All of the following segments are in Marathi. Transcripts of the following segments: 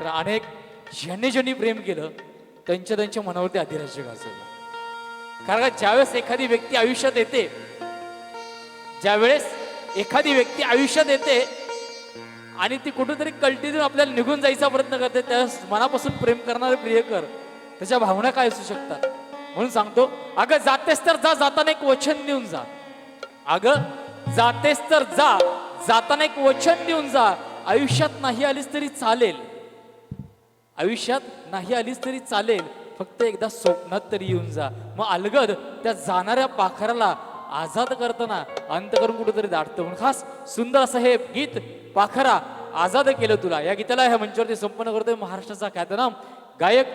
तर अनेक ज्यांनी ज्यांनी प्रेम केलं त्यांच्या त्यांच्या मनावरती अधिराज्य गाजवलं. कारण का ज्यावेळेस एखादी व्यक्ती आयुष्यात येते ज्यावेळेस एखादी व्यक्ती आयुष्यात येते आणि ती कुठेतरी कल्टीतून आपल्याला निघून जायचा प्रयत्न करते त्यावेळेस मनापासून प्रेम करणारे प्रियकर त्याच्या भावना काय असू शकतात? म्हणून सांगतो अगं जातेस तर जा जाताना एक वचन देऊन जा. अगं जातेस तर जा जाताना एक वचन देऊन जा. आयुष्यात नाही आलीस तरी चालेल. आयुष्यात नाही आलीच तरी चालेल फक्त एकदा स्वप्नात तरी येऊन जा. मग अलगद त्या जाणाऱ्या पाखराला आझाद करताना अंत करून कुठेतरी दाटतं. म्हणून खास सुंदर असं हे गीत पाखरा आझाद केलं तुला. या गीताला ह्या मंचावरती संपन्न करतोय महाराष्ट्राचा ख्यातनाम गायक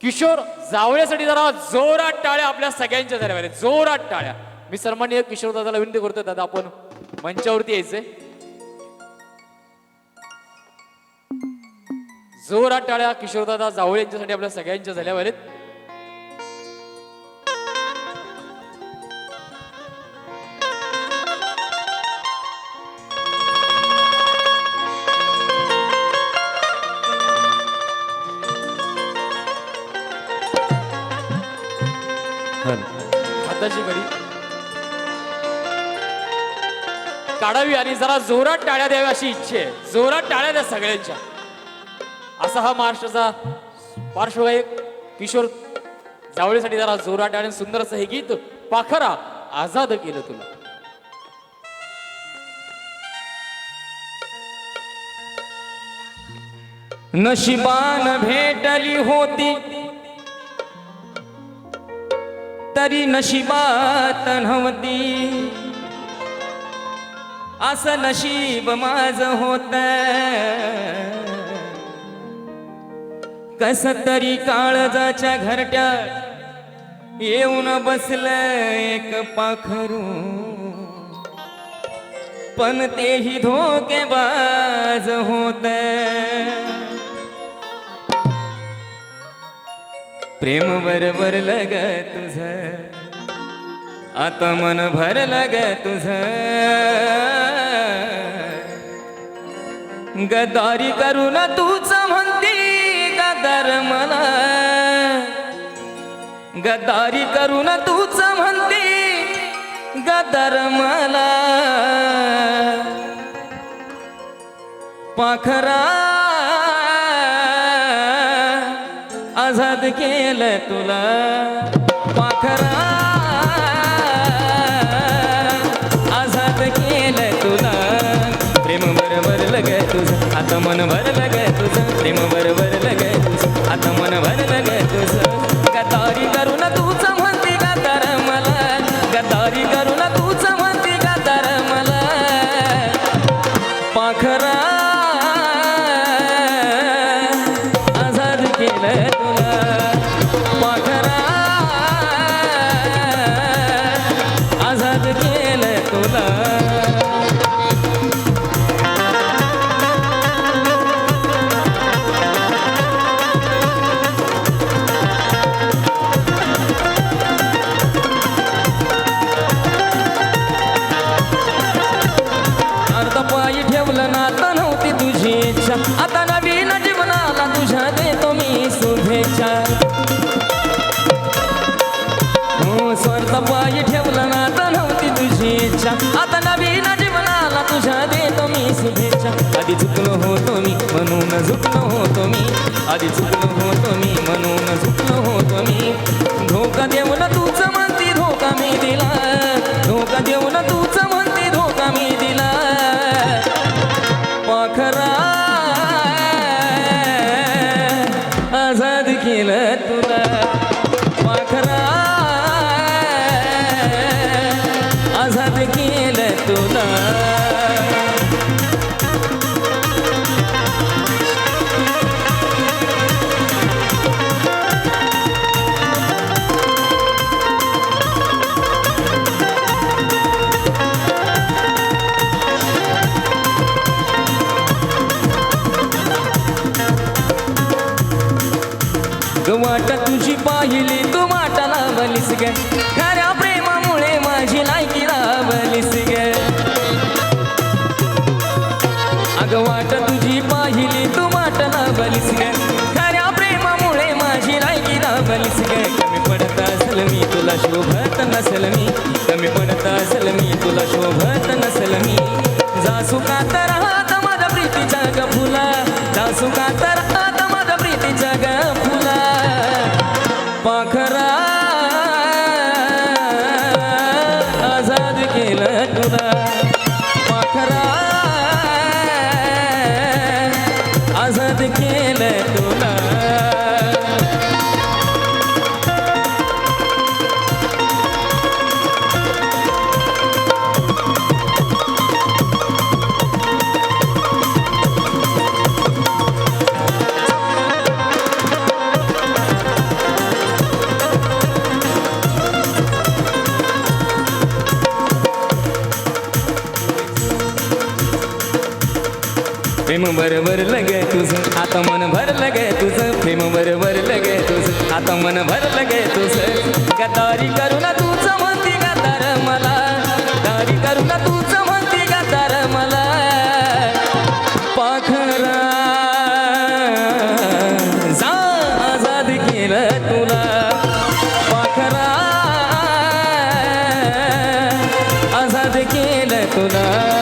किशोर जावळ्यासाठी जरा जोरात टाळ्या आपल्या सगळ्यांच्या झाल्या जोरात टाळ्या. मी सर्वांनी किशोर दादाला विनंती करतोय दादा आपण मंचावरती यायचंय. जोरात टाळ्या किशोरदादा जावळे यांच्यासाठी आपल्या सगळ्यांच्या झाल्या हाताची घडी. काढावी आणि जरा जोरात टाळ्या द्याव्या अशी इच्छा आहे. जोरात टाळ्या द्या सगळ्यांच्या. असा हा महाराष्ट्राचा पार्श्वगायक किशोर जावळीसाठी जरा जोराट आणि सुंदर असं हे गीत पाखरा आझाद केलं तुला नशिबान भेटली होती. तरी नशिबात नव्हती. असं नशीब माझ होत. कस तरी काळजाच्या घरट्या येऊन बसल एक पाखरू. पण तेही धोकेबाज होत. प्रेम बरोबर लग तुझ आता मन भर लग तुझ. गदारी ना तूच म्हण तर मला गद्दारी करून तूच म्हणते गदर मला। पाखरा आझाद केलं तुला। पाखरा आझाद केलं तुला। प्रेम बरोबर लग तुझं आता मन भरलं लग तुझं प्रेम बरोबर आझाद केलं माझी चुकलो होतो मी म्हणून झुकलो होतो मी. धोका देऊन तूच म्हणती धोका मी दिला. धोका देऊन तूच म्हणती धोका मी दिला. पाखरा आझाद केलं तुला. पाहिली तू वाट लावलीस ग. खऱ्या प्रेमामुळे माझी लायकी लावलीस ग. अग वाट तुझी पाहिली तू वाट दाबलीस ग. खऱ्या प्रेमामुळे माझी लायकी दाबलीस ग. कमी पडत असल मी तुला शोभत नसल मी. कमी पडत असल मी तुला शोभत नसल मी. जासू का तर हात माझ्या प्रीतीच्या गफुला जासू का तर हात प्रेम बरोबर लगे तुझं. आता मन भरलं गे तुझं. प्रेम बरोबर लगे तुझं. आता मन भरलं गे तुझं. गदारी करू ना तुझं म्हणती गदार मला? दारी करू ना तुझं म्हणती गदार मला? पाखरा जा आजाद केलं तुला. पाखरा आजाद केलं तुला.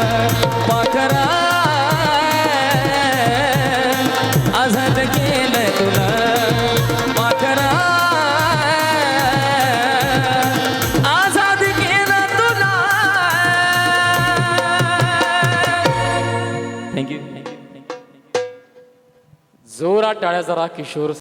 टाळ्या जरा किशोर